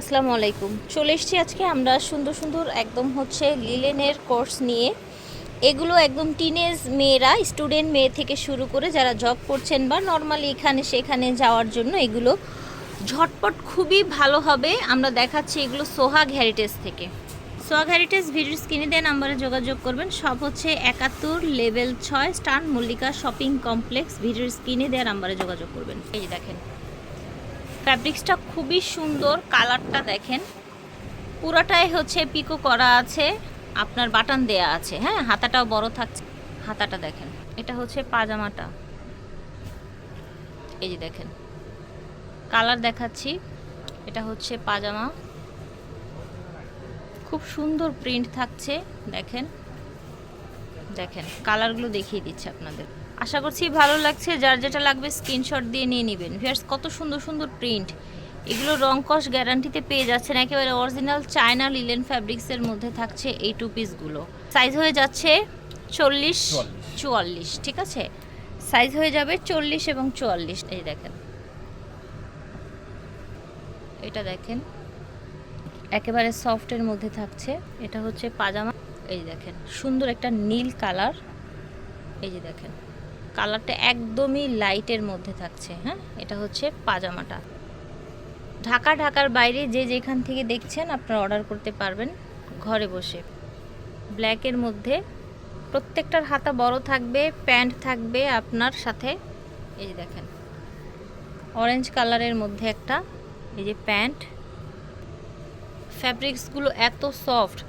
আসসালামু আলাইকুম। চলে এসেছি আজকে আমরা সুন্দর সুন্দর একদম হচ্ছে লিলেনের কোর্স নিয়ে। এগুলো একদম টিনেজ মেয়েরা স্টুডেন্ট মেয়ে থেকে শুরু করে যারা জব করছেন বা নর্মালি এখানে সেখানে যাওয়ার জন্য এগুলো ঝটপট খুবই ভালো হবে। আমরা দেখাচ্ছি এগুলো সোহাগ হেরিটেজ থেকে। সোহাগ হেরিটেজ ভিডিও স্ক্রিনে দেওয়া নাম্বারে যোগাযোগ করবেন। সব হচ্ছে একাত্তর লেভেল ছয় স্টান মল্লিকা শপিং কমপ্লেক্স ভিডিও স্ক্রিনে দেওয়া নাম্বারে যোগাযোগ করবেন। এই দেখেন। ফ্যাব্রিক্সটা খুবই সুন্দর, কালারটা দেখেন। পুরোটাই হচ্ছে পিকো করা আছে, আপনার বাটন দেয়া আছে হ্যাঁ? হাতাটাও বড় থাকছে। হাতাটা দেখেন, এটা হচ্ছে পাজামাটা। এই যে দেখেন, কালার দেখাচ্ছি, এটা হচ্ছে পাজামা। খুব সুন্দর প্রিন্ট থাকছে, দেখেন। দেখেন, কালারগুলো দেখিয়ে দিচ্ছে আপনাদের। আশা করছি ভালো লাগছে। যার যেটা লাগবে স্ক্রিনশট দিয়ে নিয়ে নেবেন। ভিয়ার্স কত সুন্দর সুন্দর প্রিন্ট এগুলো রং কস গ্যারান্টিতে পেয়ে যাচ্ছেন। একেবারে অরিজিনাল চায়না লিলেন ফ্যাব্রিক্সের মধ্যে থাকছে এই টু পিসগুলো সাইজ হয়ে যাচ্ছে চল্লিশ চুয়াল্লিশ। ঠিক আছে? সাইজ হয়ে যাবে চল্লিশ এবং চুয়াল্লিশ। এই দেখেন। এটা দেখেন। একেবারে সফটের মধ্যে থাকছে। এটা হচ্ছে পাজামা। এই দেখেন সুন্দর একটা নীল কালার এই যে দেখেন। কালারটা একদমই লাইটের মধ্যে থাকছে হ্যাঁ? এটা হচ্ছে পাজামাটা। ঢাকা, ঢাকার বাইরে যে যেখান থেকে দেখছেন আপনারা অর্ডার করতে পারবেন ঘরে বসে। ব্ল্যাকের মধ্যে প্রত্যেকটার হাতা বড় থাকবে, প্যান্ট থাকবে আপনার সাথে, এই যে দেখেন। অরেঞ্জ কালারের মধ্যে একটা, এই যে প্যান্ট। ফ্যাব্রিক্সগুলো এত সফট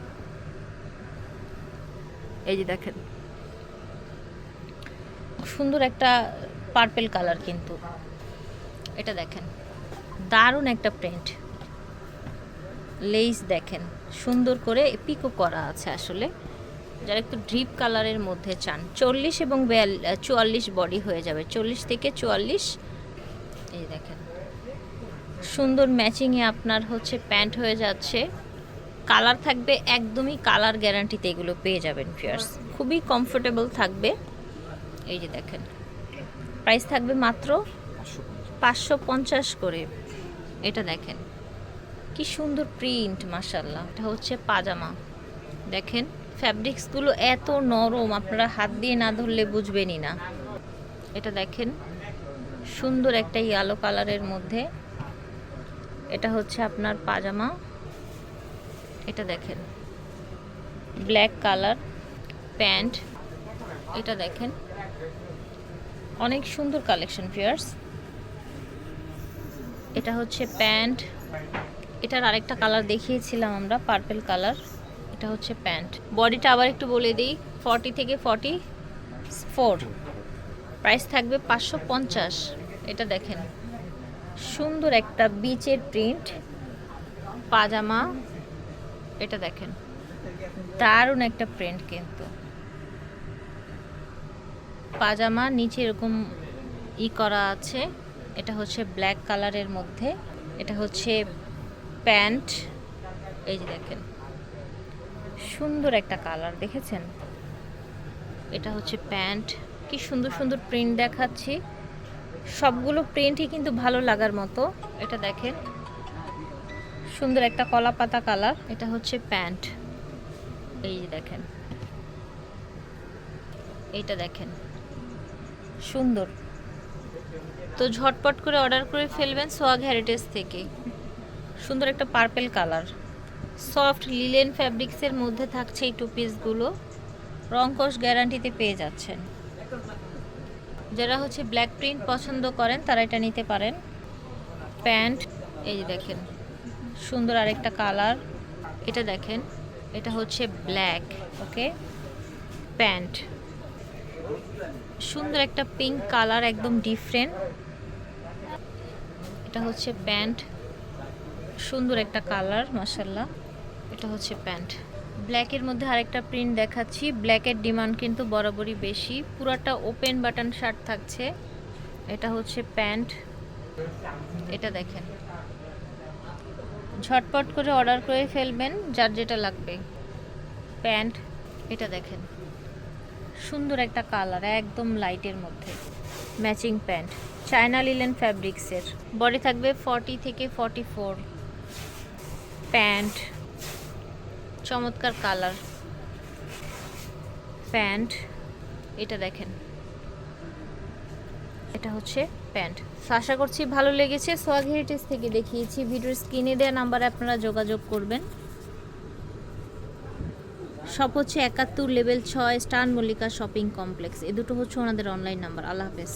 এই যে দেখেন। সুন্দর একটা পার্পেল কালার কিন্তু। এটা দেখেন, দারুণ একটা প্রিন্ট লেস দেখেন, সুন্দর করে পিকো করা আছে আসলে। যারা একটু ড্রিপ কালারের মধ্যে চান, চল্লিশ এবং চুয়াল্লিশ বডি হয়ে যাবে। চল্লিশ থেকে চুয়াল্লিশ, এই দেখেন। সুন্দর ম্যাচিংয়ে আপনার হচ্ছে প্যান্ট হয়ে যাচ্ছে। কালার থাকবে একদমই কালার গ্যারান্টিতে এগুলো পেয়ে যাবেন ফিয়ার্স খুবই কমফোর্টেবল থাকবে। এই যে দেখেন। প্রাইস থাকবে মাত্র পাঁচশো পঞ্চাশ করে। এটা দেখেন। কি সুন্দর প্রিন্ট মাসাল্লাহ এটা হচ্ছে পাজামা। দেখেন ফ্যাব্রিক্সগুলো এত নরম, আপনারা হাত দিয়ে না ধরলে বুঝবেনই না। এটা দেখেন, সুন্দর একটা ইয়ালো কালারের মধ্যে। এটা হচ্ছে আপনার পাজামা। এটা দেখেন ব্ল্যাক কালার প্যান্ট এটা দেখেন। অনেক সুন্দর কালেকশন ফিয়ার্স এটা হচ্ছে প্যান্ট। এটার আরেকটা কালার দেখিয়েছিলাম আমরা পার্পেল কালার এটা হচ্ছে প্যান্ট। বডিটা আবার একটু বলে দিই ফর্টি থেকে ফর্টি ফোর প্রাইস থাকবে পাঁচশো পঞ্চাশ। এটা দেখেন। সুন্দর একটা বিচের প্রিন্ট পাজামা। এটা দেখেন। দারুণ একটা প্রিন্ট কিন্তু। পাজামা, নিচে এরকম ই করা আছে। এটা হচ্ছে ব্ল্যাক কালারের মধ্যে। এটা হচ্ছে প্যান্ট। এই যে দেখেন। সুন্দর একটা কালার, দেখেছেন? এটা হচ্ছে প্যান্ট। কি সুন্দর সুন্দর প্রিন্ট দেখাচ্ছি। সবগুলো প্রিন্টই কিন্তু ভালো লাগার মতো। এটা দেখেন। সুন্দর একটা কলা পাতা কালার। এটা হচ্ছে প্যান্ট। এই যে দেখেন। এইটা দেখেন। সুন্দর। তো ঝটপট করে অর্ডার করে ফেলবেন সোয়াগ হেরিটেজ থেকে। সুন্দর একটা পার্পেল কালার সফট লিলেন ফ্যাব্রিক্সের মধ্যে থাকছে এই টু পিসগুলো রংকশ গ্যারান্টিতে পেয়ে যাচ্ছেন। যারা হচ্ছে ব্ল্যাক প্রিন্ট পছন্দ করেন, তারা এটা নিতে পারেন। প্যান্ট এই যে দেখেন। সুন্দর আরেকটা কালার এটা দেখেন। এটা হচ্ছে ব্ল্যাক ওকে প্যান্ট সুন্দর একটা পিঙ্ক কালার একদম ডিফারেন্ট এটা হচ্ছে প্যান্ট। সুন্দর একটা কালার মাসাল্লাহ এটা হচ্ছে প্যান্ট। ব্ল্যাকের মধ্যে আরেকটা প্রিন্ট দেখাচ্ছি। ব্ল্যাকের ডিমান্ড কিন্তু বরাবরই বেশি। পুরাটা ওপেন বাটন শার্ট থাকছে। এটা হচ্ছে প্যান্ট। এটা দেখেন। ঝটপট করে অর্ডার করে ফেলবেন, যার যেটা লাগবে। প্যান্ট। এটা দেখেন। সুন্দর একটা কালার একদম লাইটের মধ্যে। ম্যাচিং প্যান্ট চায়না লিলেন ফ্যাব্রিক্সের বডি থাকবে ফর্টি থেকে ফর্টি ফোর প্যান্ট চমৎকার কালার প্যান্ট এটা দেখেন। এটা হচ্ছে প্যান্ট আশা করছি ভালো লেগেছে। সোয়াগ হেরিটেজ থেকে দেখিয়েছি। ভিডিওর স্ক্রিনে দেওয়া নাম্বারে আপনারা যোগাযোগ করবেন। সব হচ্ছে একাত্তর, লেভেল ছয়, স্টার মল্লিকা শপিং কমপ্লেক্স। এ দুটো হচ্ছে ওনাদের অনলাইন নাম্বার আল্লাহ হাফেজ।